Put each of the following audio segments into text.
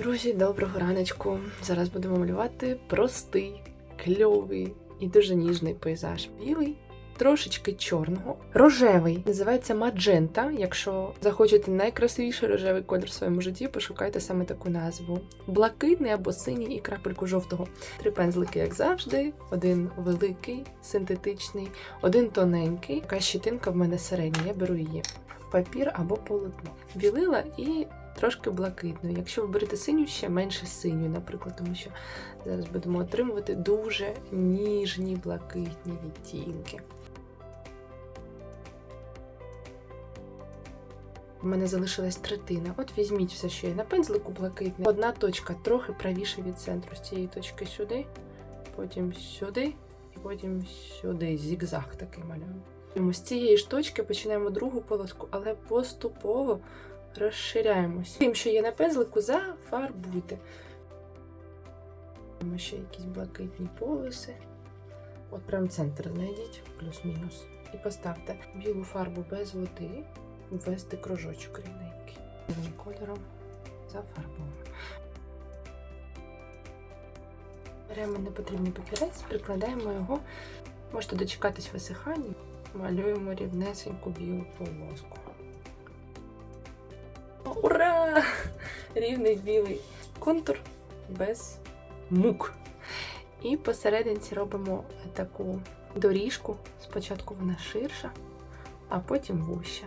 Друзі, доброго раночку! Зараз будемо малювати простий, кльовий і дуже ніжний пейзаж. Білий, трошечки чорного, рожевий. Називається маджента. Якщо захочете найкрасивіший рожевий колір в своєму житті, пошукайте саме таку назву. Блакитний або синій і крапельку жовтого. Три пензлики, як завжди. Один великий, синтетичний, один тоненький. Така щитинка в мене середня, я беру її. Папір або полотно. Білила і трошки блакитною. Якщо ви берете синю, ще менше синю, наприклад, тому що зараз будемо отримувати дуже ніжні блакитні відтінки. У мене залишилась третина. От візьміть все, що є на пензлику блакитний. Одна точка трохи правіше від центру. З цієї точки сюди, потім сюди, і потім сюди. Зігзаг такий малюємо. З цієї ж точки починаємо другу полоску, але поступово розширяємось. Тим, що є на пензлику, зафарбуйте. Маємо ще якісь блакитні полоси. От прям центр знайдіть, плюс-мінус. І поставте білу фарбу без води, ввести кружочок рівненький. Білим кольором зафарбуємо. Беремо непотрібний папірець, прикладаємо його. Можете дочекатись висихання. Малюємо рівнесеньку білу полоску. Ура! Рівний білий контур без мук. І посерединці робимо таку доріжку. Спочатку вона ширша, а потім вуща.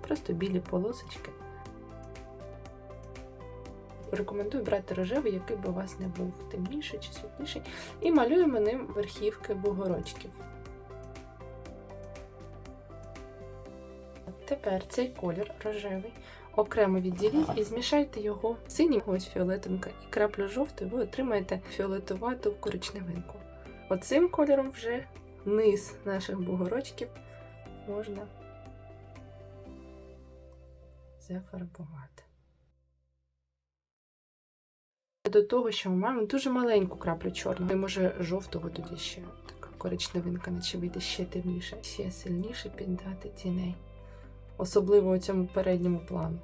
Просто білі полосочки. Рекомендую брати рожевий, який би у вас не був темніший чи світліший. І малюємо ним верхівки бугорочків. Тепер цей колір рожевий окремо відділіть і змішайте його синім, ось фіолетинка, і краплю жовтої, ви отримаєте фіолетувату коричневинку. Оцим кольором вже низ наших бугорочків можна зафарбувати. До того, що ми маємо дуже маленьку краплю чорного, і може жовтого тоді ще така коричневинка, наче вийде ще темніше, ще сильніше піддати тіней особливо у цьому передньому плану.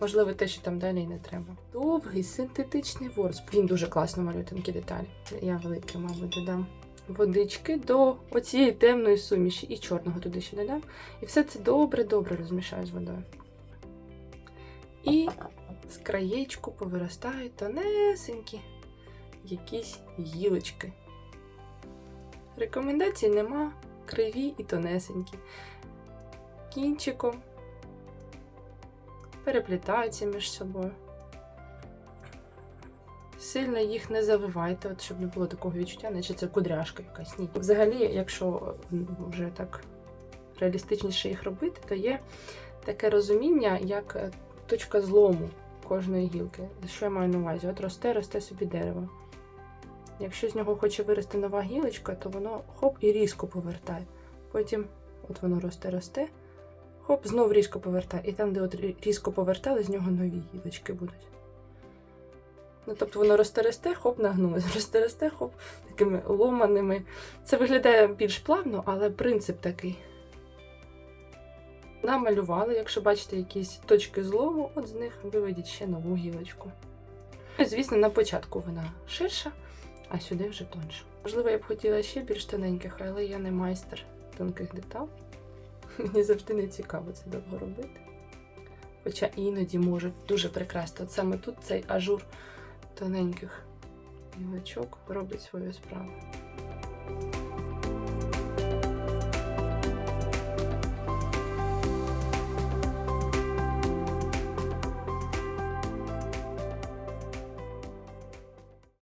Можливо, те, що там далі і не треба. Довгий синтетичний ворс. Він дуже класно малює тонкі деталі. Я великий, мабуть, додам водички до оцієї темної суміші і чорного туди ще додам. І все це добре-добре розмішаю з водою. І з краєчку повиростають тонесенькі якісь гілочки. Рекомендацій нема, криві і тонесенькі. Кінчиком переплітаються між собою. Сильно їх не завивайте, от щоб не було такого відчуття, наче це кудряшка якась. Ні. Взагалі, якщо вже так реалістичніше їх робити, то є таке розуміння, як е, точка злому кожної гілки. Що я маю на увазі? От росте, росте собі дерево. Якщо з нього хоче вирости нова гілочка, то воно хоп і різко повертає. Потім от воно росте, росте, Хоп, знов різко повертає. І там, де от різко повертали, з нього нові гілочки будуть. Ну, тобто воно росте-росте, хоп, нагнулося, росте-росте, хоп, такими ломаними. Це виглядає більш плавно, але принцип такий. Намалювали, якщо бачите якісь точки злому, от з них виведіть ще нову гілочку. І, звісно, на початку вона ширша, а сюди вже тонша. Можливо, я б хотіла ще більш тоненьких, але я не майстер тонких деталей. Мені завжди не цікаво це довго робити. Хоча іноді може дуже прекрасно. От саме тут цей ажур тоненьких гілочок робить свою справу.